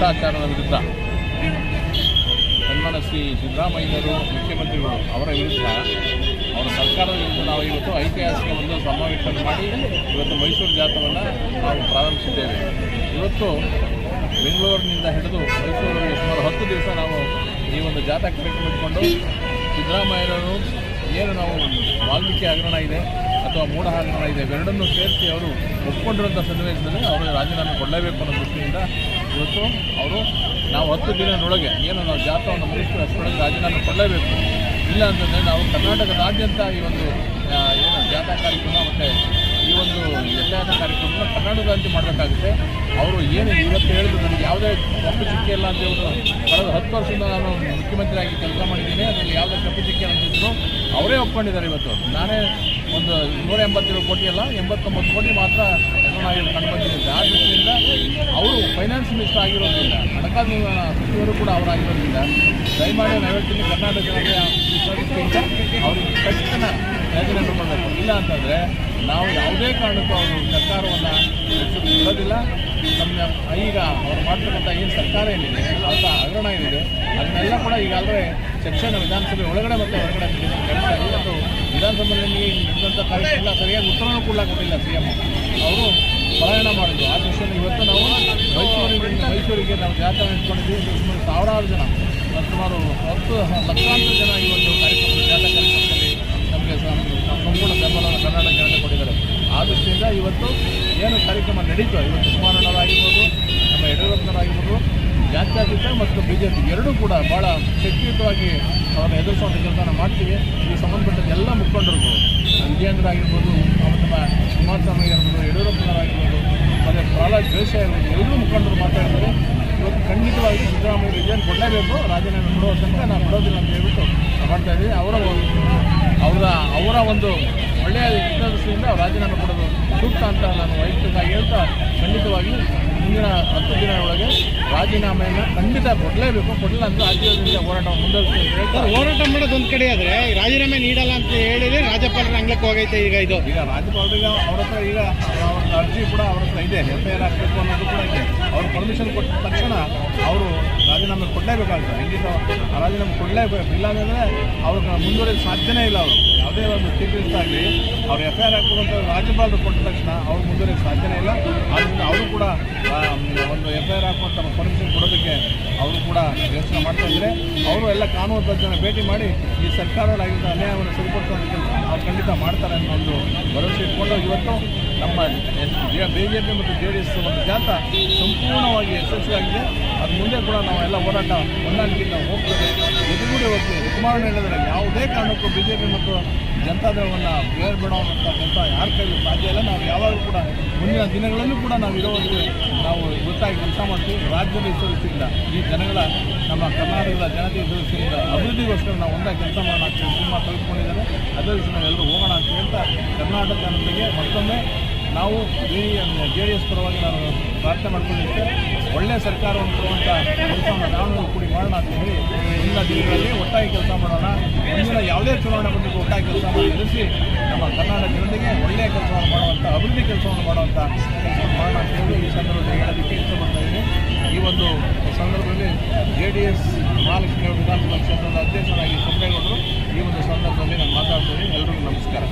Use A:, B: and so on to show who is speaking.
A: ಭ್ರಷ್ಟಾಚಾರದ ವಿರುದ್ಧ. ಸನ್ಮಾನ ಶ್ರೀ ಸಿದ್ದರಾಮಯ್ಯರು ಮುಖ್ಯಮಂತ್ರಿಗಳು ಅವರ ವಿರುದ್ಧ, ಅವರ ಸರ್ಕಾರದ ವಿರುದ್ಧ ನಾವು ಇವತ್ತು ಐತಿಹಾಸಿಕ ಒಂದು ಸಮಾವೇಶವನ್ನು ಮಾಡಿ ಇವತ್ತು ಮೈಸೂರು ಜಾಥವನ್ನು ನಾವು ಪ್ರಾರಂಭಿಸಿದ್ದೇವೆ. ಇವತ್ತು ಬೆಂಗಳೂರಿನಿಂದ ಹಿಡಿದು ಮೈಸೂರಲ್ಲಿ ಸುಮಾರು ಹತ್ತು ದಿವಸ ನಾವು ಈ ಒಂದು ಜಾಥಾ ಕಾರ್ಯಕ್ರಮ ಇಟ್ಕೊಂಡು ಸಿದ್ದರಾಮಯ್ಯರವರು ಏನು ನಾವು ವಾಲ್ಮೀಕಿ ಹಗರಣ ಇದೆ ಅಥವಾ ಮೂಢ ಹಗರಣ ಇದೆ ಎರಡನ್ನೂ ಸೇರಿಸಿ ಅವರು ಒಪ್ಕೊಂಡಿರುವಂಥ ಸನ್ನಿವೇಶದಲ್ಲಿ ಅವರು ರಾಜೀನಾಮೆ ಕೊಡಲೇಬೇಕು ಅನ್ನೋ ದೃಷ್ಟಿಯಿಂದ ಇವತ್ತು ಅವರು ನಾವು ಹತ್ತು ದಿನದೊಳಗೆ ಏನು ನಾವು ಜಾಥವನ್ನು ಮುಗಿಸ್ತೀವಿ ಅಷ್ಟರೊಳಗೆ ರಾಜೀನಾಮೆ ಕೊಡಲೇಬೇಕು. ಇಲ್ಲ ಅಂತಂದರೆ ನಾವು ಕರ್ನಾಟಕದಾದ್ಯಂತ ಈ ಒಂದು ಏನು ಜಾಥಾ ಕಾರ್ಯಕ್ರಮ ಮತ್ತು ಈ ಒಂದು ಎಲ್ಲಾದ ಕಾರ್ಯಕ್ರಮ ಕರ್ನಾಟಕದಾದ್ಯಂತ ಮಾಡಬೇಕಾಗುತ್ತೆ. ಅವರು ಏನು ಇವತ್ತು ಹೇಳಿದ್ರು ನನಗೆ ಯಾವುದೇ ಕಪ್ಪು ಚಿಕ್ಕೆ ಇಲ್ಲ ಅಂತ ಹೇಳಿದ್ರು. ಕಳೆದ ಹತ್ತು ವರ್ಷದಿಂದ ನಾನು ಮುಖ್ಯಮಂತ್ರಿಯಾಗಿ ಕೆಲಸ ಮಾಡಿದ್ದೀನಿ. ಅದರಲ್ಲಿ ಯಾವುದೇ ಕಪ್ಪು ಚಿಕ್ಕೆ ಅಂತಿದ್ರು ಅವರೇ ಒಪ್ಕೊಂಡಿದ್ದಾರೆ ಇವತ್ತು. ನಾನೇ ಒಂದು ನೂರ ಎಂಬತ್ತೇಳು ಕೋಟಿ ಅಲ್ಲ, ಎಂಬತ್ತೊಂಬತ್ತು ಕೋಟಿ ಮಾತ್ರ ಕಂಡು ಬಂದಿದೆ. ಆ ದೃಷ್ಟಿಯಿಂದ ಅವರು ಫೈನಾನ್ಸ್ ಮಿನಿಸ್ಟರ್ ಆಗಿರೋದ್ರಿಂದ, ಹಣಕಾಸು ಸಚಿವರು ಕೂಡ ಅವರಾಗಿರೋದ್ರಿಂದ ದಯಮಾಡಿ ನಾನು ಹೇಳ್ತೀನಿ ಕರ್ನಾಟಕ ಜನತೆ ಈ ದೃಷ್ಟಿಯಿಂದ ಅವ್ರಿಗೆ ತಕ್ಷಣ ರಾಜೀನಾಮೆ ಮಾಡಬೇಕು ಇಲ್ಲ ಅಂತಂದರೆ ನಾವು ಯಾವುದೇ ಕಾರಣಕ್ಕೂ ಅವರು ಸರ್ಕಾರವನ್ನು ಬಿಡೋದಿಲ್ಲ ನಮ್ಮ ಈಗ ಅವ್ರು ಮಾಡ್ತಕ್ಕಂಥ ಏನು ಸರ್ಕಾರ ಏನಿದೆ ಅಂತ ಹಗರಣ ಏನಿದೆ, ಅದನ್ನೆಲ್ಲ ಕೂಡ ಈಗಾಗಲೇ ಶಿಕ್ಷಣ ವಿಧಾನಸಭೆ ಒಳಗಡೆ ಮತ್ತು ಹೊರಗಡೆ ವಿಧಾನಸಭೆಯಲ್ಲಿ ನಡೆದಂಥ ಕಾರ್ಯಕ್ರಮ ಸರಿಯಾಗಿ ಉತ್ತರನೂ ಕೂಡ ಕೊಟ್ಟಿಲ್ಲ ಸಿ ಎಂ ಅವರು ಪಲಾಯನ ಮಾಡಿದ್ರು. ಆ ದೃಷ್ಟಿಯಲ್ಲಿ ಇವತ್ತು ನಾವು ಮೈಸೂರಿನಿಂದ ಮೈಸೂರಿಗೆ ನಾವು ಜಾತ್ರೆ ಇಟ್ಕೊಂಡಿದ್ದೀವಿ ಸುಮಾರು ಸಾವಿರಾರು ಜನ, ಸುಮಾರು ಹತ್ತು ಲಕ್ಷಾಂತರ ಜನ ಈ ಒಂದು ಕಾರ್ಯಕ್ರಮ ಜಾತ್ರಾ ಕಾರ್ಯಕ್ರಮದಲ್ಲಿ ನಮಗೆ ಸಂಪೂರ್ಣ ಬೆಂಬಲವನ್ನು ಕರ್ನಾಟಕ ಜನತೆ ಕೊಟ್ಟಿದ್ದಾರೆ. ಆ ದೃಷ್ಟಿಯಿಂದ ಇವತ್ತು ಏನು ಕಾರ್ಯಕ್ರಮ ನಡೀತು, ಇವತ್ತು ಕುಮಾರಣ್ಣವರಾಗಿರ್ಬೋದು, ನಮ್ಮ ಯಡಿಯೂರಪ್ಪನವರಾಗಿರ್ಬೋದು ಜಾತ್ಯತೀತ ಮತ್ತು ಬಿ ಜೆ ಪಿ ಎರಡೂ ಕೂಡ ಭಾಳ ಶಕ್ತಿಯುತವಾಗಿ ಅವರನ್ನು ಎದುರಿಸುವಂಥ ಕೆಲಸನ ಮಾಡ್ತೀವಿ. ಈ ಸಂಬಂಧಪಟ್ಟ ಎಲ್ಲ ಮುಖಂಡರು ವಿಜಯೇಂದ್ರ ಆಗಿರ್ಬೋದು ಮತ್ತು ಕುಮಾರಸ್ವಾಮಿ ಆಗಿರ್ಬೋದು ಯಡಿಯೂರಪ್ಪನವರಾಗಿರ್ಬೋದು ಮತ್ತು ಪ್ರಹ್ಲಾದ್ ಜೋಶಿ ಆಗಿರ್ಬೋದು, ಎಲ್ಲರೂ ಮುಖಂಡರು ಮಾತಾಡ್ತಾರೆ. ಇವತ್ತು ಖಂಡಿತವಾಗಿ ಸಿದ್ದರಾಮಯ್ಯ ವಿಜಯನ್ ಕೊಡಲೇಬೇಕು, ರಾಜೀನಾಮೆ ಕೊಡುವ ತನಕ ನಾವು ಕೊಡೋದಿಲ್ಲ ಅಂತ ಹೇಳ್ಬಿಟ್ಟು ಮಾಡ್ತಾ ಇದ್ದೀವಿ. ಅವರ ಅವರ ಅವರ ಒಂದು ಒಳ್ಳೆಯ ಹಿತದೃಷ್ಟಿಯಿಂದ ರಾಜೀನಾಮೆ ಕೊಡೋದು ಸೂಕ್ತ ಅಂತ ನಾನು ವೈಯಕ್ತಿಕವಾಗಿ ಹೇಳ್ತಾ ಖಂಡಿತವಾಗಿ ಮುಂದಿನ ಹತ್ತು ದಿನ ಒಳಗೆ ರಾಜೀನಾಮೆಯನ್ನು ಖಂಡಿತ ಕೊಡಲೇಬೇಕು. ಕೊಡಲಿಲ್ಲ ಅಂದರೆ ರಾಜ್ಯದಿಂದ ಹೋರಾಟ
B: ಸರ್ ಹೋರಾಟ ಮಾಡೋದು ಒಂದು ಕಡೆ ಆದರೆ ರಾಜೀನಾಮೆ ನೀಡಲ್ಲ ಅಂತ ಹೇಳಿದರೆ ರಾಜ್ಯಪಾಲರ ಅಂಗ್ಲಕ್ಕೆ ಹೋಗೈತೆ ಈಗ ಇದು.
A: ಈಗ ರಾಜ್ಯಪಾಲರಿಗೆ ಅವ್ರ ಹತ್ರ ಈಗ ಒಂದು ಅರ್ಜಿ ಕೂಡ ಅವ್ರ ಹತ್ರ ಇದೆ. ಎಫ್ ಐ ಆರ್ ಹಾಕಬೇಕು ಅನ್ನೋದು ಕೂಡ ಇದೆ. ಅವ್ರು ಪರ್ಮಿಷನ್ ಕೊಟ್ಟ ತಕ್ಷಣ ಅವರು ರಾಜೀನಾಮೆ ಕೊಡಲೇಬೇಕಾಗುತ್ತೆ ಖಂಡಿತ ರಾಜೀನಾಮೆ ಕೊಡಲೇಬೇಕು. ಇಲ್ಲಾಂದರೆ ಅವ್ರಿಗೆ ಮುಂದುವರಿಯೋದು ಸಾಧ್ಯನೇ ಇಲ್ಲ ಅವರು. ಯಾವುದೇ ಒಂದು ಚೀಫ್ ಮಿನಿಸ್ಟರ್ ಆಗಲಿ ಅವ್ರು ಎಫ್ ಐ ಆರ್ ಹಾಕಬೇಕು ಅಂತ ರಾಜ್ಯಪಾಲರು ಕೊಟ್ಟ ತಕ್ಷಣ ಅವ್ರು ಮುಂದುವರಿಯೋದು ಸಾಧ್ಯನೇ ಇಲ್ಲ. ಆದ್ದರಿಂದ ಅವರು ಕೂಡ ಎಫ್ ಐ ಆರ್ ಹಾಕುವಂಥ ಪರ್ಮಿಷನ್ ಕೊಡೋದಕ್ಕೆ ಅವರು ಕೂಡ ಯೋಚನೆ ಮಾಡ್ತಾ ಇದ್ದಾರೆ. ಅವರು ಎಲ್ಲ ಕಾನೂನು ತಜ್ಞರ ಭೇಟಿ ಮಾಡಿ ಈ ಸರ್ಕಾರದಲ್ಲಾಗಿದ್ದ ಅನ್ಯಾಯವನ್ನು ಸರಿಪಡಿಸುವಂಥ ಕೆಲಸ ಅವ್ರು ಖಂಡಿತ ಮಾಡ್ತಾರೆ ಅನ್ನೋ ಒಂದು ಭರವಸೆ ಇಟ್ಕೊಂಡು ಇವತ್ತು ನಮ್ಮ ಬಿ ಜೆ ಪಿ ಮತ್ತು ಜೆ ಡಿ ಎಸ್ ಒಂದು ಜಾತ ಸಂಪೂರ್ಣವಾಗಿ ಯಶಸ್ವಿಯಾಗಿದೆ ಅದು ಮುಂದೆ ಕೂಡ ನಾವು ಎಲ್ಲ ಹೋರಾಟ ಹೊಂದಾಣಿಕೆಯಿಂದ ಹೋಗ್ತದೆ ಎದುರುಗಡೆ ಹೋಗ್ತೀವಿ ಕುಮಾರಣ್ಣ ಹೇಳಿದ್ರೆ ಯಾವುದೇ ಕಾರಣಕ್ಕೂ ಬಿ ಜೆ ಪಿ ಮತ್ತು ಜನತಾದಳವನ್ನು ಬೇರ್ ಬಿಡುವಂಥ ಕೆಲಸ ಯಾರ ಕೈಲೂ ಸಾಧ್ಯ ಇಲ್ಲ. ನಾವು ಯಾವಾಗಲೂ ಕೂಡ ಮುಂದಿನ ದಿನಗಳಲ್ಲೂ ಕೂಡ ನಾವು ಇರೋವರೆಗೂ ನಾವು ಗೊತ್ತಾಗಿ ಕೆಲಸ ಮಾಡ್ತೀವಿ. ರಾಜ್ಯದ ಹಿತದೃಷ್ಟಿಯಿಂದ ಈ ಜನಗಳ, ನಮ್ಮ ಕರ್ನಾಟಕದ ಜನತೆ ಹಿತದೃಷ್ಟಿಯಿಂದ ಅಭಿವೃದ್ಧಿಗೋಸ್ಕರ ನಾವು ಒಂದಾಗಿ ಕೆಲಸ ಮಾಡೋಣ ಅಂತ ಸಿನಿಮಾ ಕಲ್ತ್ಕೊಂಡಿದ್ದಾರೆ ಅದೇ ರೀತಿ ನಾವೆಲ್ಲರೂ ಹೋಗೋಣ ಅಂತ ಕರ್ನಾಟಕ ಜನತೆಗೆ ಮತ್ತೊಮ್ಮೆ ನಾವು ಜೆ ಜೆ ಡಿ ಎಸ್ ಪರವಾಗಿ ನಾನು ಪ್ರಾರ್ಥನೆ ಮಾಡ್ಕೊಂಡಿದ್ದೆ. ಒಳ್ಳೆಯ ಸರ್ಕಾರವನ್ನು ಕೊಡುವಂಥ ಕೆಲಸವನ್ನು ನಾನು ಕೂಡಿ ಮಾಡೋಣ ಅಂತ ಹೇಳಿ ಮುಂದಿನ ದಿನಗಳಲ್ಲಿ ಒಟ್ಟಾಗಿ ಕೆಲಸ ಮಾಡೋಣ. ಮುಂದಿನ ಯಾವುದೇ ಚುನಾವಣೆ ಬಂದಿದ್ದು ಒಟ್ಟಾಗಿ ಕೆಲಸ ಮಾಡಿ ಎದುರಿಸಿ, ನಮ್ಮ ಕರ್ನಾಟಕ ಜನತೆಗೆ ಒಳ್ಳೆಯ ಕೆಲಸವನ್ನು ಮಾಡುವಂಥ ಅಭಿವೃದ್ಧಿ ಕೆಲಸವನ್ನು ಮಾಡುವಂಥ ಕೆಲಸವನ್ನು ಮಾಡೋಣ ಅಂತ ಹೇಳಿ ಈ ಸಂದರ್ಭದಲ್ಲಿ ಹೇಳೋದಕ್ಕೆ ಇಷ್ಟಪಡ್ತಾ ಇದ್ದೀನಿ. ಈ ಒಂದು ಸಂದರ್ಭದಲ್ಲಿ ಜೆ ಡಿ ಎಸ್ ಮಹಾಲಕ್ಷ್ಮಿ ವಿಧಾನಸಭಾ ಕ್ಷೇತ್ರದ ಅಧ್ಯಕ್ಷರಾಗಿ ಸುಬ್ರೇಗೌಡರು ಈ ಒಂದು ಸಂದರ್ಭದಲ್ಲಿ ನಾನು ಮಾತಾಡ್ತೀನಿ ಎಲ್ರಿಗೂ ನಮಸ್ಕಾರ.